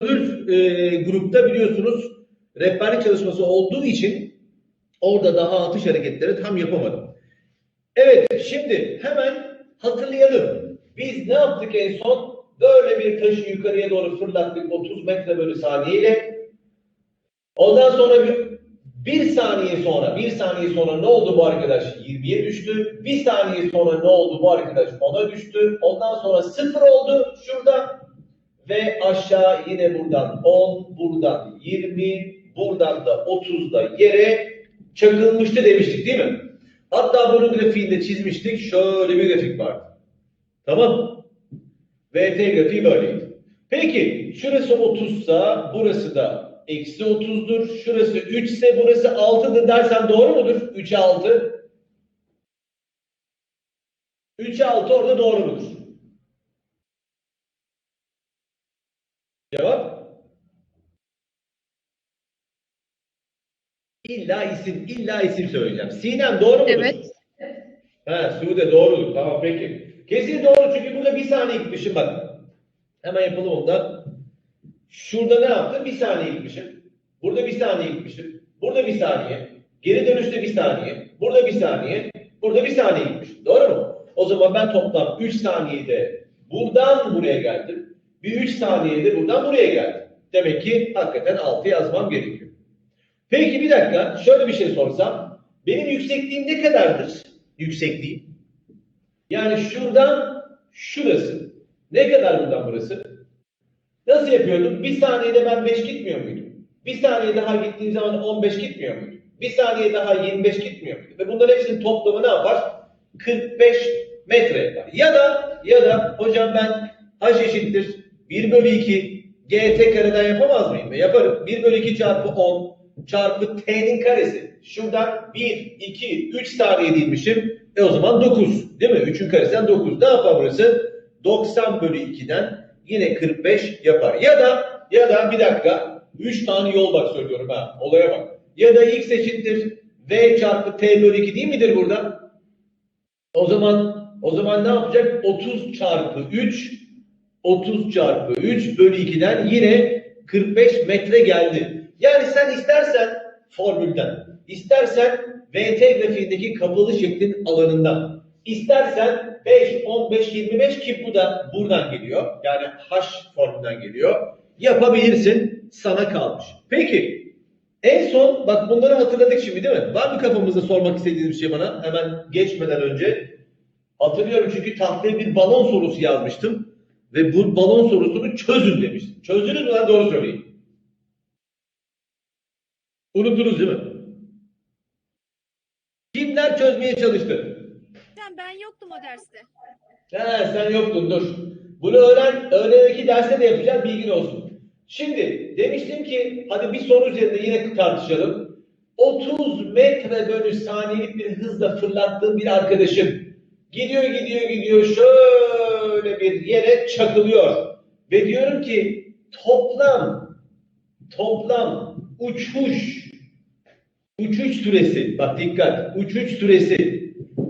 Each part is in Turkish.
öbür e, grupta biliyorsunuz rehberlik çalışması olduğu için orada daha atış hareketleri tam yapamadım. Evet şimdi hemen hatırlayalım. Biz ne yaptık en son? Böyle bir taşı yukarıya doğru fırlattık 30 metre bölü saniyeyle. Ondan sonra bir, bir saniye sonra, bir saniye sonra ne oldu bu arkadaş? 20'ye düştü. Bir saniye sonra ne oldu bu arkadaş? 10'a düştü. Ondan sonra 0 oldu şurada. Ve aşağı yine buradan 10, buradan 20, buradan da 30 da yere çakılmıştı demiştik değil mi? Hatta bunun grafiğini de çizmiştik. Şöyle bir grafik vardı. Tamam. VT grafiği böyleydi. Peki şurası 30 sa burası da eksi 30'dur. Şurası 3 ise burası 6'dır dersen doğru mudur? 3'e 6. 3'e 6 orada doğru mudur? Cevap? İlla isim, illa isim söyleyeceğim. Sinem doğru mudur? Evet. Ha, Sude doğrudur. Tamam peki. Kesin doğru çünkü burada bir saniye gitmişim bak. Hemen yapalım ondan. Şurada ne yaptım? Bir saniye gitmişim. Burada bir saniye gitmişim. Burada bir saniye. Geri dönüşte bir saniye. Burada bir saniye. Burada bir saniye gitmişim. Doğru mu? O zaman ben toplam 3 saniyede buradan buraya geldim. Bir 3 saniyede buradan buraya geldim. Demek ki hakikaten 6 yazmam gerekiyor. Peki bir dakika şöyle bir şey sorsam. Benim yüksekliğim ne kadardır? Yüksekliğim. Yani şuradan şurası. Ne kadar buradan burası? Nasıl yapıyordum? Bir saniyede ben 5 gitmiyor muydum? Bir saniye daha gittiğim zaman 15 gitmiyor muydum? Bir saniye daha 25 gitmiyor muydum? Ve bunların hepsinin toplamı ne yapar? 45 metre yapar. Ya da ya da hocam ben h eşittir 1 bölü 2 gt kareden yapamaz mıyım? Yaparım. 1 bölü 2 çarpı 10 çarpı t'nin karesi. Şuradan 1, 2, 3 saniye değilmişim. E o zaman 9. Değil mi? 3'ün karesinden 9. Ne yapar burası? 90 bölü 2'den yine 45 yapar. Ya da ya da bir dakika 3 tane yol bak söylüyorum ha. Olaya bak. Ya da x eşittir v çarpı t bölü 2 değil midir burada? O zaman o zaman ne yapacak? 30 çarpı 3 30 çarpı 3 bölü 2'den yine 45 metre geldi. Yani sen istersen formülden, istersen VT grafiğindeki kapalı şeklin alanından, istersen 5, 15, 25 ki bu da buradan geliyor. Yani H formülden geliyor. Yapabilirsin. Sana kalmış. Peki. En son bak bunları hatırladık şimdi değil mi? Var mı kafamızda sormak istediğiniz bir şey bana? Hemen geçmeden önce. Hatırlıyorum çünkü tahtaya bir balon sorusu yazmıştım. Ve bu balon sorusunu çözün demiştim. Çözdünüz mü lan doğru söyleyin. Unuttunuz değil mi? Kimler çözmeye çalıştı? Hocam ben yoktum o derste. He sen yoktun dur. Bunu öğren, öğreneki derste de yapacağım bilgin olsun. Şimdi demiştim ki hadi bir soru üzerinde yine tartışalım. 30 metre bölü saniyelik bir hızla fırlattığım bir arkadaşım gidiyor gidiyor gidiyor şöyle bir yere çakılıyor. Ve diyorum ki toplam toplam uçuş uçuş süresi bak dikkat uçuş süresi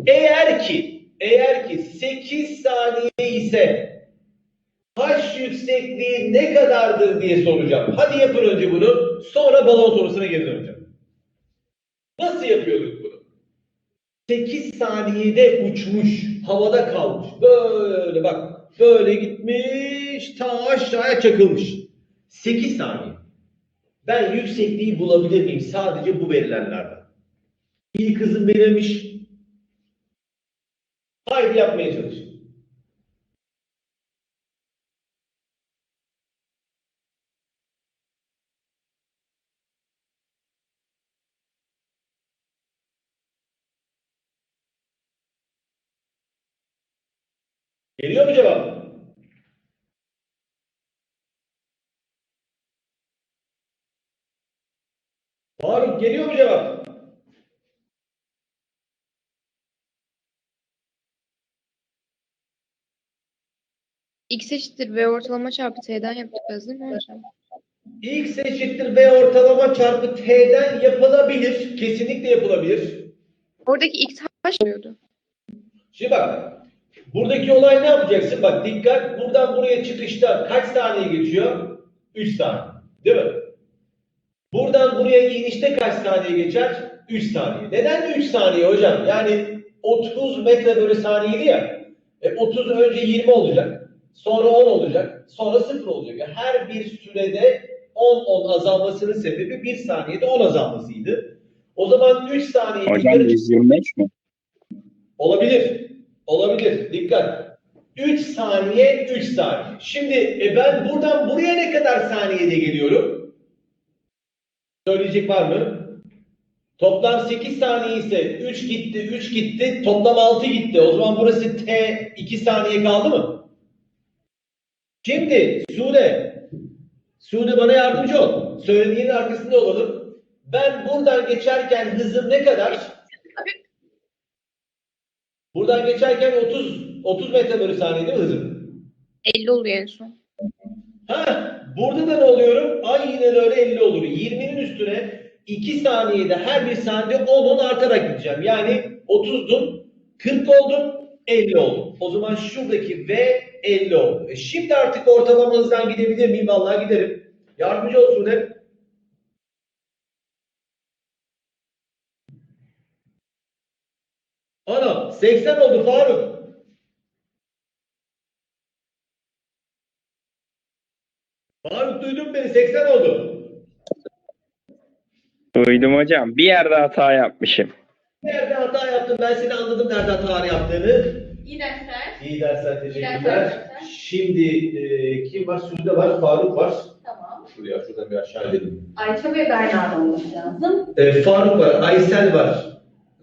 eğer ki eğer ki 8 saniye ise H yüksekliği ne kadardır diye soracağım. Hadi yapın önce bunu. Sonra balon sorusuna geri döneceğim. Nasıl yapıyorduk bunu? 8 saniyede uçmuş, havada kalmış. Böyle bak, böyle gitmiş, ta aşağıya çakılmış. 8 saniye. Ben yüksekliği bulabilir miyim sadece bu verilenlerden? İlk hızım verilmiş. Haydi yapmaya çalışın. Geliyor mu cevap? Faruk geliyor mu cevap? X eşittir V ortalama çarpı T'den yapacağız değil mi hocam? X eşittir V ortalama çarpı T'den yapılabilir. Kesinlikle yapılabilir. Oradaki X H oluyordu. Şimdi bak. Buradaki olay ne yapacaksın? Bak dikkat. Buradan buraya çıkışta kaç saniye geçiyor? 3 saniye. Değil mi? Buradan buraya inişte kaç saniye geçer? 3 saniye. Neden 3 saniye hocam? Yani 30 metre bölü saniyeydi ya. E 30 önce 20 olacak. Sonra 10 olacak. Sonra 0 olacak. Yani her bir sürede 10-10 azalmasının sebebi 1 saniyede 10 azalmasıydı. O zaman 3 saniye Hocam yukarı- 125 mi? Olabilir. Olabilir. Dikkat. 3 saniye, 3 saniye. Şimdi e, ben buradan buraya ne kadar saniyede geliyorum? Söyleyecek var mı? Toplam 8 saniye ise 3 gitti, 3 gitti, toplam 6 gitti. O zaman burası T 2 saniye kaldı mı? Şimdi Sude, Sude bana yardımcı ol. Söylediğinin arkasında olalım. Ben buradan geçerken hızım ne kadar? Buradan geçerken 30 30 metre bölü saniye değil mi hızım? 50 oluyor en son. Burada da ne oluyorum? Aynen öyle 50 olur. 20'nin üstüne 2 saniyede her bir saniyede 10 10 artarak gideceğim. Yani 30'dum, 40 oldum, 50 oldum. O zaman şuradaki V 50 oldu. E şimdi artık ortalama hızdan gidebilir miyim? Vallahi giderim. Yardımcı olsun hep. Ana 80 oldu Faruk. Faruk duydun beni 80 oldu. Duydum hocam. Bir yerde hata yapmışım. Nerede hata yaptın? Ben seni anladım nerede hata yaptığını. İyi dersler. İyi dersler, teşekkürler. dersler. Şimdi e, kim var? Sude var, Faruk var. Tamam. Şuraya, şuradan bir aşağı edelim. Ayça ve Berna olması lazım. E, Faruk var, Aysel var,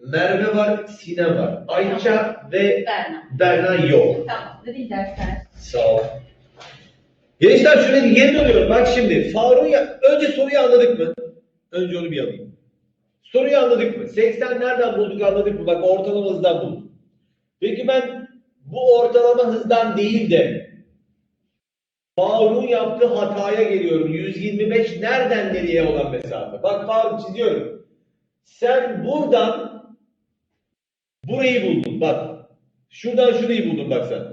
Merve var, Sinem var. Ayça ve Berna. Berna yok. Tamamdır. İyi dersler. Sağ ol. Gençler şöyle bir geri dönüyorum. Bak şimdi Faruk'u ya- önce soruyu anladık mı? Önce onu bir alayım. Soruyu anladık mı? 80 nereden bulduk anladık mı? Bak ortalama hızdan bulduk. Peki ben bu ortalama hızdan değil de Faruk'un yaptığı hataya geliyorum. 125 nereden nereye olan mesafe? Bak Faruk çiziyorum. Sen buradan burayı buldun. Bak. Şuradan şurayı buldun bak sen.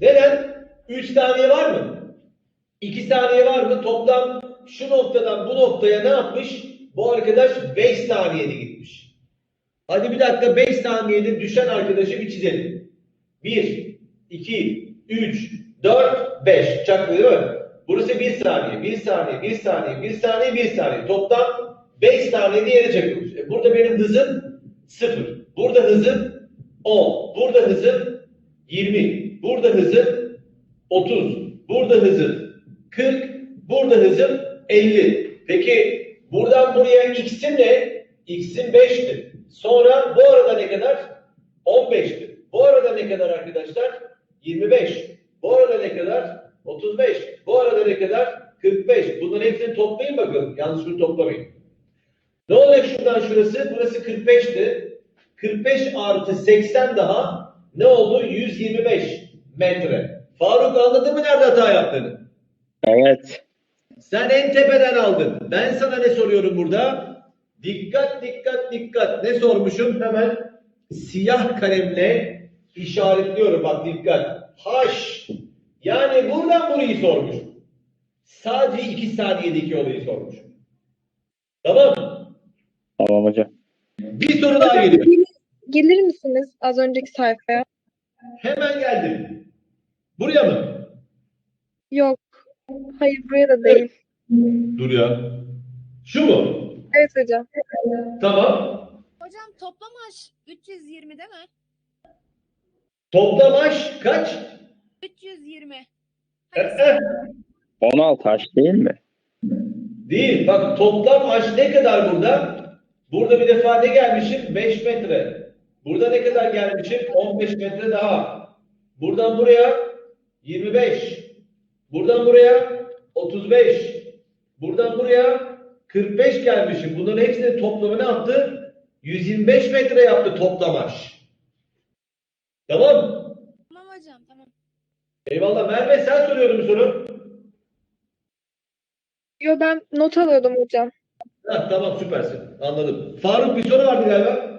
Neden? 3 saniye var mı? 2 saniye var mı? Toplam şu noktadan bu noktaya ne yapmış? Bu arkadaş 5 saniyede gitmiş. Hadi bir dakika 5 saniyede düşen arkadaşı bir çizelim. 1, 2, 3, 4, 5. Çaklı değil mi? Burası 1 saniye, 1 saniye, 1 saniye, 1 saniye, 1 saniye. Toplam 5 saniyede yere çakılmış. E burada benim hızım 0. Burada hızım 10. Burada hızım 20. Burada hızım 30. Burada hızım 40. Burada hızım 50. Peki buradan buraya x'im ne? X'im 5'ti. Sonra bu arada ne kadar? 15'ti. Bu arada ne kadar arkadaşlar? 25. Bu arada ne kadar? 35. Bu arada ne kadar? 45. Bunların hepsini toplayın bakalım. Yalnız şunu toplamayın. Ne olacak şuradan şurası? Burası 45'ti. 45 artı 80 daha ne oldu? 125 metre. Faruk anladın mı nerede hata yaptığını? Evet. Sen en tepeden aldın. Ben sana ne soruyorum burada? Dikkat dikkat dikkat. Ne sormuşum? Hemen siyah kalemle işaretliyorum. Bak dikkat. Haş. Yani buradan burayı sormuş. Sadece iki saniyedeki olayı sormuş. Tamam mı? Tamam hocam. Bir soru daha geliyor. gelir, gelir misiniz az önceki sayfaya? Hemen geldim. Buraya mı? Yok. Hayır buraya da değil. Dur ya. Şu mu? Evet hocam. Tamam. Hocam toplam aş 320 değil mi? Toplam aş kaç? 320. Eh, eh. 16 taş değil mi? Değil. Bak toplam aş ne kadar burada? Burada bir defa ne gelmişim? 5 metre. Burada ne kadar gelmişim? 15 metre daha. Buradan buraya 25. Buradan buraya 35. Buradan buraya 45 gelmişim. Bunların hepsinin toplamı ne yaptı? 125 metre yaptı toplam aş. Tamam? Tamam hocam tamam. Eyvallah. Merve sen soruyorum bir soru. Yo ben not alıyordum hocam. Ha, tamam süpersin. Anladım. Faruk bir soru vardı galiba.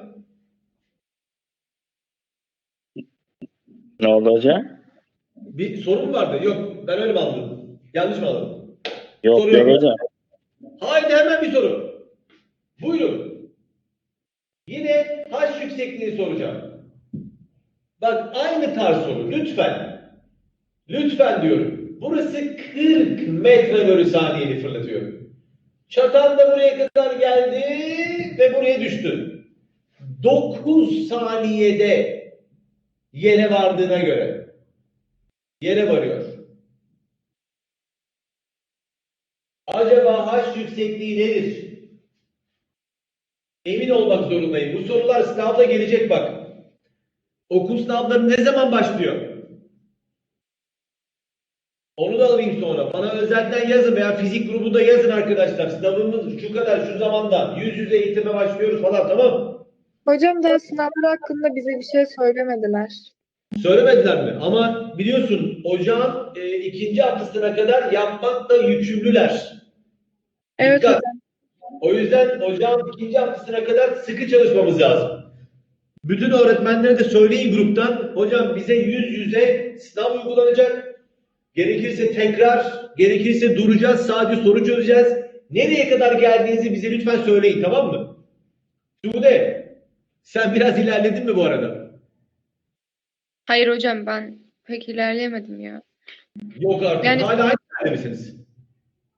Ne oldu hocam? Bir sorun vardı? Yok ben öyle mi anladım? Yanlış mı anladım? Yok Soruyorum. yok hocam. Haydi hemen bir soru. Buyurun. Yine H yüksekliğini soracağım. Bak aynı tarz soru. Lütfen. Lütfen diyorum. Burası 40 metre bölü saniyeni fırlatıyor. Çatan da buraya kadar geldi ve buraya düştü. 9 saniyede yere vardığına göre yere varıyor. Acaba H yüksekliği nedir? Emin olmak zorundayım. Bu sorular sınavda gelecek bak. Okul sınavları ne zaman başlıyor? Onu da alayım sonra. Bana özelden yazın veya fizik grubunda yazın arkadaşlar. Sınavımız şu kadar şu zamanda yüz yüze eğitime başlıyoruz falan tamam? Hocam daha sınavlar hakkında bize bir şey söylemediler. Söylemediler mi? Ama biliyorsun ocağın e, ikinci haftasına kadar yapmakla yükümlüler. Evet Dikkat. hocam. O yüzden ocağın ikinci haftasına kadar sıkı çalışmamız lazım. Bütün öğretmenlere de söyleyin gruptan, hocam bize yüz yüze sınav uygulanacak. Gerekirse tekrar, gerekirse duracağız, sadece soru çözeceğiz. Nereye kadar geldiğinizi bize lütfen söyleyin, tamam mı? Sude, sen biraz ilerledin mi bu arada? Hayır hocam ben pek ilerleyemedim ya. Yok artık, Yani- hala aynı yerde misiniz?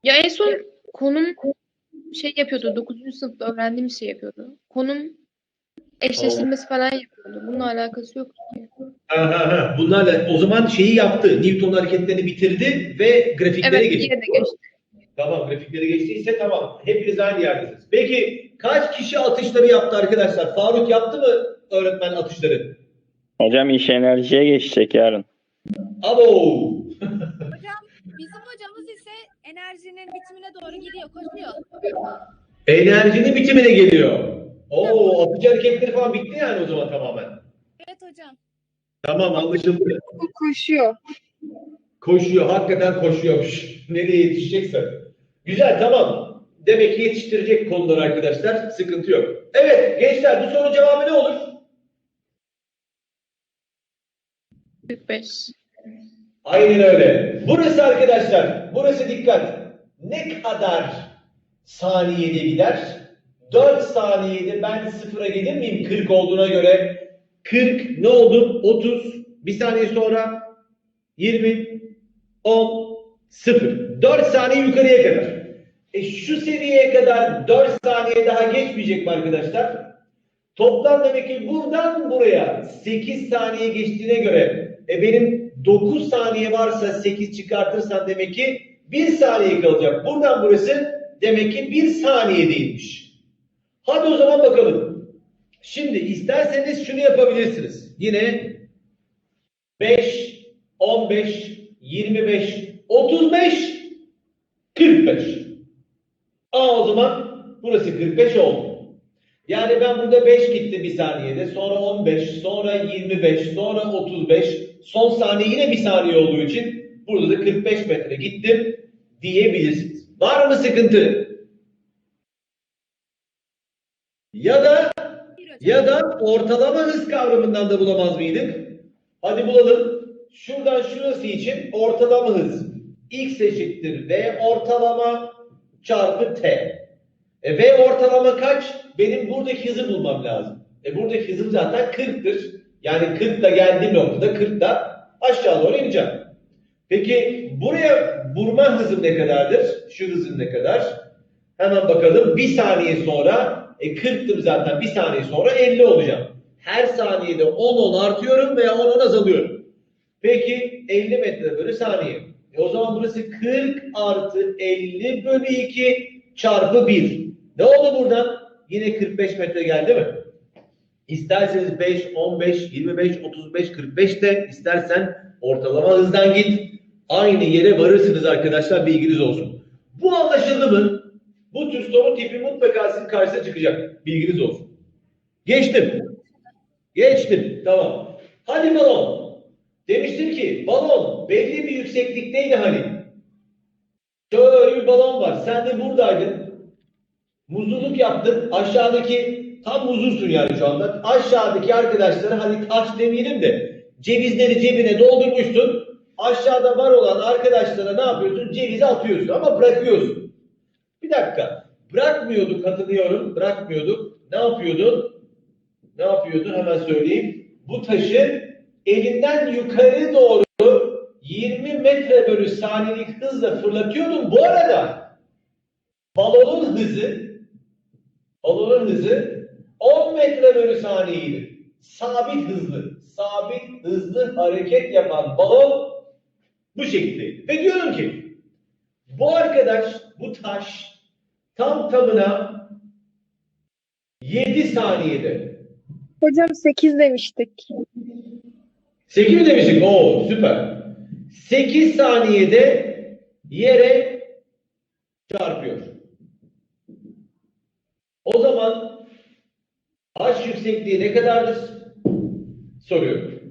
Ya en son konum şey yapıyordu. 9. sınıfta öğrendiğim şey yapıyordu. Konum eşleştirmesi falan yapıyordu. Bununla alakası yok. ki. Ha, ha, ha. Bunlarla o zaman şeyi yaptı, Newton hareketlerini bitirdi ve grafiklere Evet, geçti. diye de geçti. Tamam grafikleri geçtiyse tamam. Hepiniz aynı yerdesiniz. Peki kaç kişi atışları yaptı arkadaşlar? Faruk yaptı mı öğretmen atışları? Hocam iş enerjiye geçecek yarın. Abo! Hocam bizim hocamız ise enerjinin bitimine doğru gidiyor, koşuyor. Enerjinin bitimine geliyor. Oo atış hareketleri falan bitti yani o zaman tamamen. Evet hocam. Tamam anlaşıldı. Koşuyor. Koşuyor. Hakikaten koşuyormuş. Nereye yetişecekse. Güzel tamam. Demek ki yetiştirecek konular arkadaşlar. Sıkıntı yok. Evet gençler bu sorunun cevabı ne olur? 45. Aynen öyle. Burası arkadaşlar, burası dikkat. Ne kadar saniyede gider? 4 saniyede ben sıfıra gelir miyim 40 olduğuna göre? 40 ne oldu? 30. Bir saniye sonra 20, 10, 0. 4 saniye yukarıya kadar. E şu seviyeye kadar 4 saniye daha geçmeyecek mi arkadaşlar? Toplam demek ki buradan buraya 8 saniye geçtiğine göre e benim 9 saniye varsa 8 çıkartırsam demek ki 1 saniye kalacak. Buradan burası demek ki 1 saniye değilmiş. Hadi o zaman bakalım. Şimdi isterseniz şunu yapabilirsiniz. Yine 5, 15, 25, 35, 45. Aa o zaman burası 45 oldu. Yani ben burada 5 gitti bir saniyede, sonra 15, sonra 25, sonra 35, son saniye yine bir saniye olduğu için burada da 45 metre gittim diyebilirsiniz. Var mı sıkıntı? Ya da ya da ortalama hız kavramından da bulamaz mıydık? Hadi bulalım. Şuradan şurası için ortalama hız. X eşittir V ortalama çarpı T. E, v ortalama kaç? Benim buradaki hızı bulmam lazım. E, buradaki hızım zaten 40'tır. Yani 40 da geldiğim noktada 40 da aşağı doğru ineceğim. Peki buraya vurma hızım ne kadardır? Şu hızım ne kadar? Hemen bakalım. Bir saniye sonra e 40'tım zaten. Bir saniye sonra 50 olacağım. Her saniyede 10-10 artıyorum veya 10-10 azalıyorum. Peki 50 metre bölü saniye. E o zaman burası 40 artı 50 bölü 2 çarpı 1. Ne oldu buradan? Yine 45 metre geldi mi? İsterseniz 5, 15, 25, 35, 45 de istersen ortalama hızdan git. Aynı yere varırsınız arkadaşlar bilginiz olsun. Bu anlaşıldı mı? Bu tür soru tipi mutlaka sizin karşısına çıkacak. Bilginiz olsun. Geçtim. Geçtim. Tamam. Hadi balon. Demiştim ki balon belli bir yükseklikteydi hani. Şöyle bir balon var. Sen de buradaydın. Muzluluk yaptın. Aşağıdaki tam muzlusun yani şu anda. Aşağıdaki arkadaşlara hani taş demeyelim de cevizleri cebine doldurmuşsun. aşağıda var olan arkadaşlara ne yapıyorsun? Cevizi atıyorsun ama bırakıyorsun. Bir dakika. Bırakmıyorduk hatırlıyorum. Bırakmıyorduk. Ne yapıyordun? Ne yapıyordun? Hemen söyleyeyim. Bu taşı elinden yukarı doğru 20 metre bölü saniyelik hızla fırlatıyordun. Bu arada balonun hızı balonun hızı 10 metre bölü saniyeydi. Sabit hızlı, sabit hızlı hareket yapan balon bu şekilde. Ve diyorum ki bu arkadaş, bu taş tam tamına 7 saniyede. Hocam 8 demiştik. 8 mi demiştik? Oo süper. 8 saniyede yere çarpıyor. O zaman H yüksekliği ne kadardır? Soruyorum.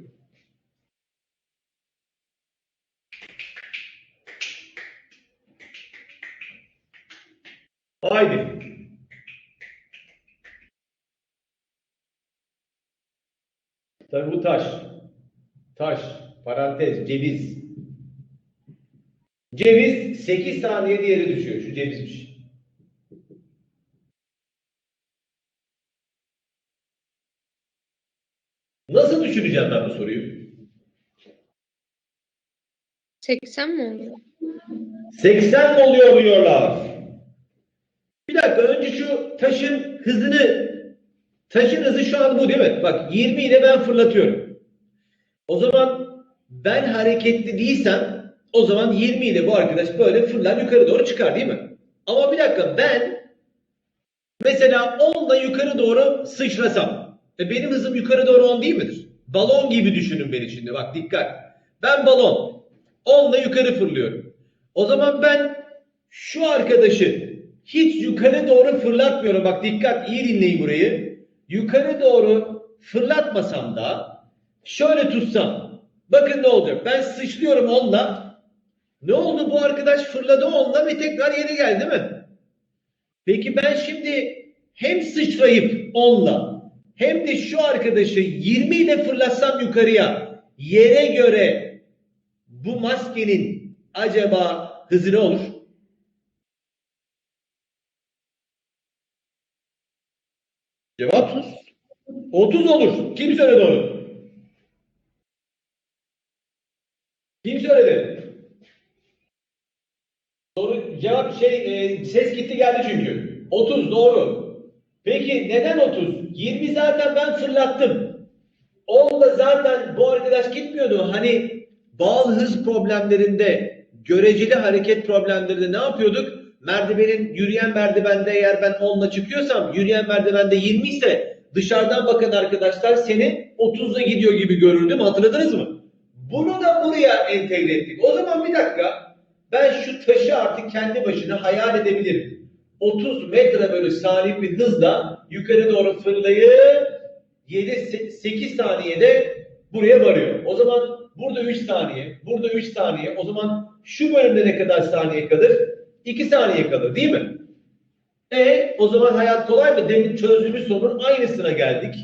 Haydi. Tabii bu taş. Taş, parantez, ceviz. Ceviz 8 saniyede yere düşüyor. Şu cevizmiş. Düşüneceğim ben bu soruyu? 80 mi oluyor? 80 mi oluyor diyorlar. Bir dakika önce şu taşın hızını taşın hızı şu an bu değil mi? Bak 20 ile ben fırlatıyorum. O zaman ben hareketli değilsem o zaman 20 ile bu arkadaş böyle fırlar yukarı doğru çıkar değil mi? Ama bir dakika ben mesela 10 ile yukarı doğru sıçrasam e benim hızım yukarı doğru 10 değil midir? Balon gibi düşünün beni şimdi bak dikkat. Ben balon 10 ile yukarı fırlıyorum. O zaman ben şu arkadaşı hiç yukarı doğru fırlatmıyorum. Bak dikkat iyi dinleyin burayı. Yukarı doğru fırlatmasam da şöyle tutsam. Bakın ne olacak. Ben sıçrıyorum onunla. Ne oldu bu arkadaş fırladı onunla ve tekrar yere geldi mi? Peki ben şimdi hem sıçrayıp onunla hem de şu arkadaşı 20 ile fırlatsam yukarıya yere göre bu maskenin acaba hızı ne olur? Cevap 30 olur. Kim söyledi onu? Kim söyledi? Soru cevap şey e, ses gitti geldi çünkü. 30 doğru. Peki neden 30? 20 zaten ben fırlattım. 10 da zaten bu arkadaş gitmiyordu. Hani bağlı hız problemlerinde, göreceli hareket problemlerinde ne yapıyorduk? Merdivenin, yürüyen merdivende eğer ben 10'la çıkıyorsam, yürüyen merdivende 20 ise dışarıdan bakan arkadaşlar seni 30'la gidiyor gibi görürdüm. Hatırladınız mı? Bunu da buraya entegre ettik. O zaman bir dakika. Ben şu taşı artık kendi başına hayal edebilirim. 30 metre bölü saniye bir hızla yukarı doğru fırlayıp 7 8 saniyede buraya varıyor. O zaman burada 3 saniye, burada 3 saniye. O zaman şu bölümde ne kadar saniye kalır? 2 saniye kalır değil mi? E o zaman hayat kolay mı? Demin çözdüğümüz sorunun aynısına geldik.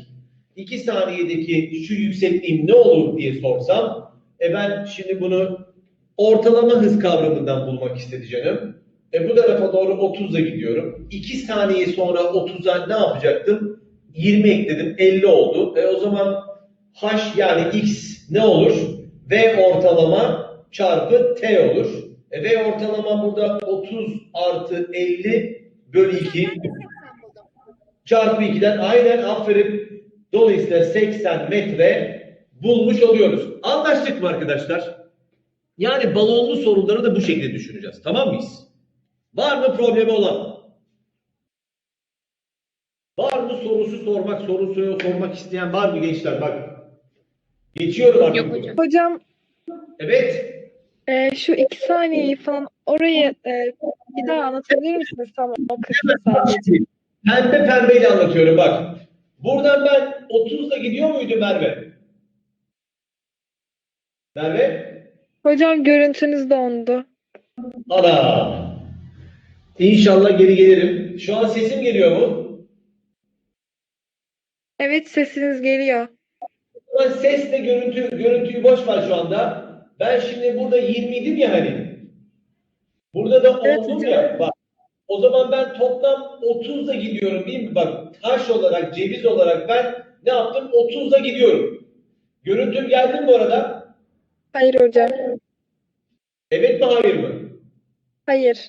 2 saniyedeki şu yüksekliğim ne olur diye sorsam e ben şimdi bunu ortalama hız kavramından bulmak istedi canım. E bu tarafa doğru 30'a gidiyorum. 2 saniye sonra 30'a ne yapacaktım? 20 ekledim 50 oldu. E o zaman h yani x ne olur? V ortalama çarpı t olur. E V ortalama burada 30 artı 50 bölü 2 Ben de 80 buldum. çarpı 2'den aynen aferin. Dolayısıyla 80 metre bulmuş oluyoruz. Anlaştık mı arkadaşlar? Yani balonlu sorunları da bu şekilde düşüneceğiz. Tamam mıyız? Var mı problemi olan? Var mı sorusu sormak, sorusu sormak isteyen var mı gençler? Bak. Geçiyorum artık. Yok hocam. Hocam Evet. e, şu 2 saniyeyi falan orayı e, bir daha anlatabilir misiniz tam o kısmı sadece? Pembe pembeyle anlatıyorum bak. Buradan ben 30'la gidiyor muydu Merve? Merve? Hocam görüntünüz dondu. Ana. İnşallah geri gelirim. Şu an sesim geliyor mu? Evet sesiniz geliyor. Ama sesle görüntü, görüntüyü boş ver şu anda. Ben şimdi burada 20 idim ya hani. Burada da Evet 10'dum hocam. ya. Bak. O zaman ben toplam 30'da gidiyorum değil mi? Bak taş olarak, ceviz olarak ben ne yaptım? 30'da gidiyorum. Görüntüm geldi mi bu arada? Hayır hocam. Evet mi hayır mı? Hayır.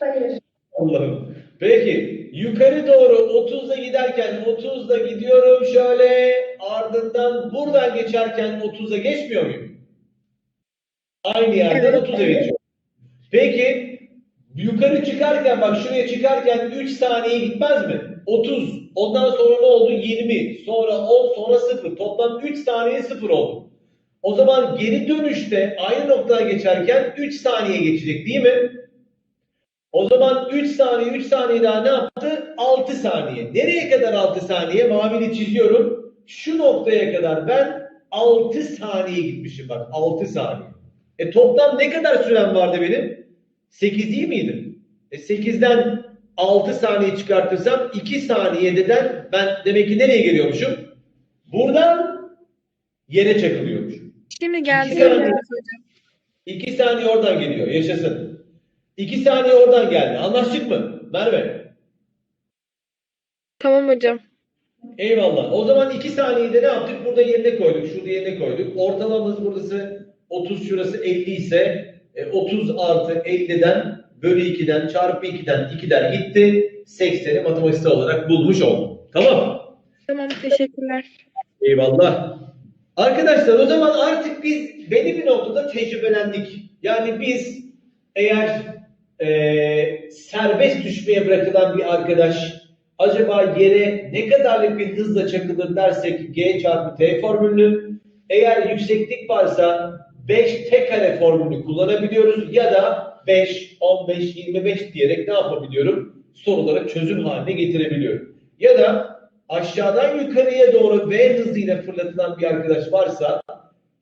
Allah'ım. Peki yukarı doğru 30'da giderken 30'da gidiyorum şöyle ardından buradan geçerken 30'a geçmiyor muyum? Aynı yerden Evet. 30'a geçiyorum. Peki yukarı çıkarken bak şuraya çıkarken 3 saniye gitmez mi? 30. Ondan sonra ne oldu? 20. Sonra 10 sonra 0. Toplam 3 saniye 0 oldu. O zaman geri dönüşte aynı noktaya geçerken 3 saniye geçecek değil mi? O zaman 3 saniye 3 saniye daha ne yaptı? 6 saniye. Nereye kadar 6 saniye? Mavili çiziyorum. Şu noktaya kadar ben 6 saniye gitmişim bak 6 saniye. E toplam ne kadar sürem vardı benim? 8 değil miydi? E 8'den 6 saniye çıkartırsam 2 saniyeden ben demek ki nereye geliyormuşum? Buradan yere çakılıyormuşum. Şimdi geldi. İki saniye. 2 saniye oradan geliyor. Yaşasın. 2 saniye oradan geldi. Anlaştık mı? Merve. Tamam hocam. Eyvallah. O zaman 2 saniyede ne yaptık? Burada yerine koyduk. Şurada yerine koyduk. Ortalamamız burası 30 şurası 50 ise e, 30 artı 50'den bölü 2'den çarpı 2'den 2'den gitti. 80'i matematiksel olarak bulmuş oldum. Tamam. Tamam teşekkürler. Eyvallah. Arkadaşlar o zaman artık biz belli bir noktada tecrübelendik. Yani biz eğer eee, serbest düşmeye bırakılan bir arkadaş acaba yere ne kadarlık bir hızla çakılır dersek G çarpı T formülünü eğer yükseklik varsa 5 T kare formülünü kullanabiliyoruz ya da 5, 15, 25 diyerek ne yapabiliyorum? Soruları çözüm haline getirebiliyorum. Ya da aşağıdan yukarıya doğru V hızıyla fırlatılan bir arkadaş varsa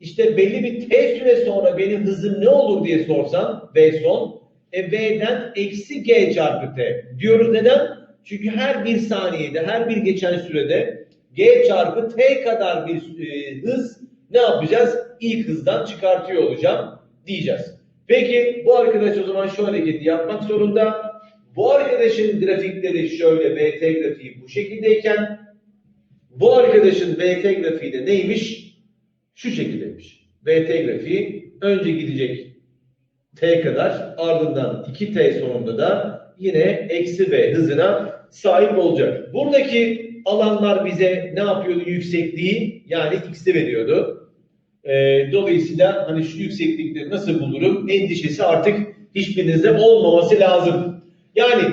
işte belli bir T süre sonra benim hızım ne olur diye sorsam V son e, V'den eksi G çarpı T diyoruz neden? Çünkü her bir saniyede her bir geçen sürede G çarpı T kadar bir e, hız ne yapacağız? İlk hızdan çıkartıyor olacağım diyeceğiz. Peki bu arkadaş o zaman şu hareketi yapmak zorunda. Bu arkadaşın grafikleri şöyle VT grafiği bu şekildeyken bu arkadaşın VT grafiği de neymiş? Şu şekildeymiş. VT grafiği önce gidecek T kadar ardından 2T sonunda da yine eksi V hızına sahip olacak. Buradaki alanlar bize ne yapıyordu? Yüksekliği yani X'i veriyordu. Ee, dolayısıyla hani şu yükseklikleri nasıl bulurum? Endişesi artık hiçbirinizde olmaması lazım. Yani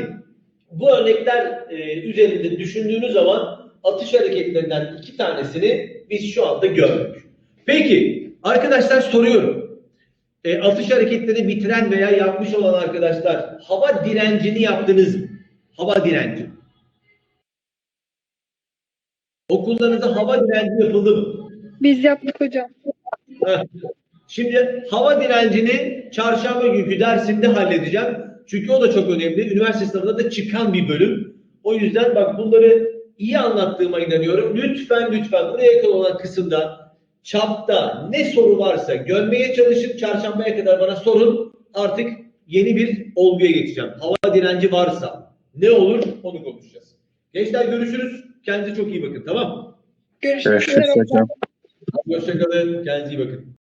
bu örnekler e, üzerinde düşündüğünüz zaman atış hareketlerinden iki tanesini biz şu anda gördük. Peki arkadaşlar soruyorum. E, atış hareketlerini bitiren veya yapmış olan arkadaşlar hava direncini yaptınız mı? Hava direnci. Okullarınızda hava direnci yapıldı mı? Biz yaptık hocam. Şimdi hava direncini çarşamba günkü dersimde halledeceğim. Çünkü o da çok önemli. Üniversite sınavında da çıkan bir bölüm. O yüzden bak bunları iyi anlattığıma inanıyorum. Lütfen lütfen buraya kadar olan kısımda çapta ne soru varsa görmeye çalışın. Çarşambaya kadar bana sorun. Artık yeni bir olguya geçeceğim. Hava direnci varsa ne olur onu konuşacağız. Gençler görüşürüz. Kendinize çok iyi bakın tamam mı? Görüşürüz hocam. hocam. Hoşçakalın. Kendinize iyi bakın.